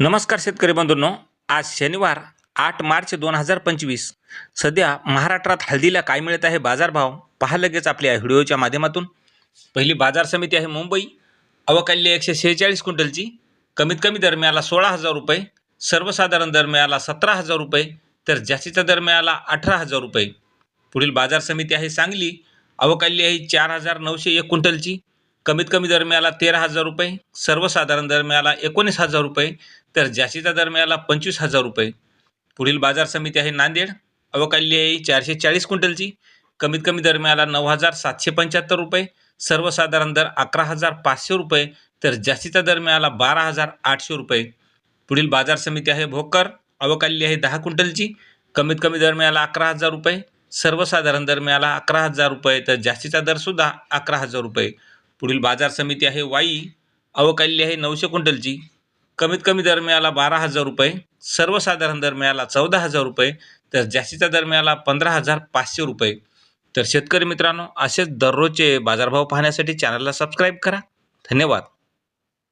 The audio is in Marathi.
नमस्कार शेतकरी बंधूंनो. आज शनिवार आठ मार्च दोन हजार पंचवीस. सध्या महाराष्ट्रात हळदीला काय मिळत आहे बाजारभाव पहा लगेच आपल्या व्हिडिओच्या माध्यमातून. पहिली बाजार समिती आहे मुंबई. अवकाल्य एकशे शेहेचाळीस क्विंटलची. कमीत कमी दर मिळाला सोळा हजार रुपये. सर्वसाधारण दर मिळाला सतरा हजार रुपये. तर जास्तीचा दर मिळाला अठरा हजार रुपये. पुढील बाजार समिती आहे सांगली. अवकाल्य आहे चार हजार नऊशे एक क्विंटलची. कमीत कमी दर मिळाला तेरा हजार रुपये सर्वसाधारण दर मिळाला एकोणीस हजार रुपये तर जास्तीचा दर मिळाला पंचवीस हजार रुपये. पुढील बाजार समिती आहे नांदेड. अवकाली आहे चारशे चाळीस क्विंटलची. कमीत कमी दर मिळाला नऊ हजार सातशे पंच्याहत्तर रुपये सर्वसाधारण दर अकरा हजार पाचशे रुपये तर जास्तीचा दर मिळाला बारा हजार आठशे रुपये. पुढील बाजार समिती आहे भोकर. अवकाली आहे दहा क्विंटलची. कमीत कमी दर मिळाला अकरा हजार रुपये सर्वसाधारण दर मिळाला अकरा हजार रुपये तर जास्तीचा दरसुद्धा अकरा हजार रुपये. पुढील बाजार समिती आहे वाई अवकाल्य आहे नऊशे क्विंटलची. कमीत कमी दर मिळाला बारा हजार रुपये सर्वसाधारण दर मिळाला चौदा हजार रुपये तर जास्तीचा दर मिळाला पंधरा हजार पाचशे रुपये. तर शेतकरी मित्रांनो असेच दररोजचे बाजारभाव पाहण्यासाठी चॅनलला सबस्क्राईब करा. धन्यवाद.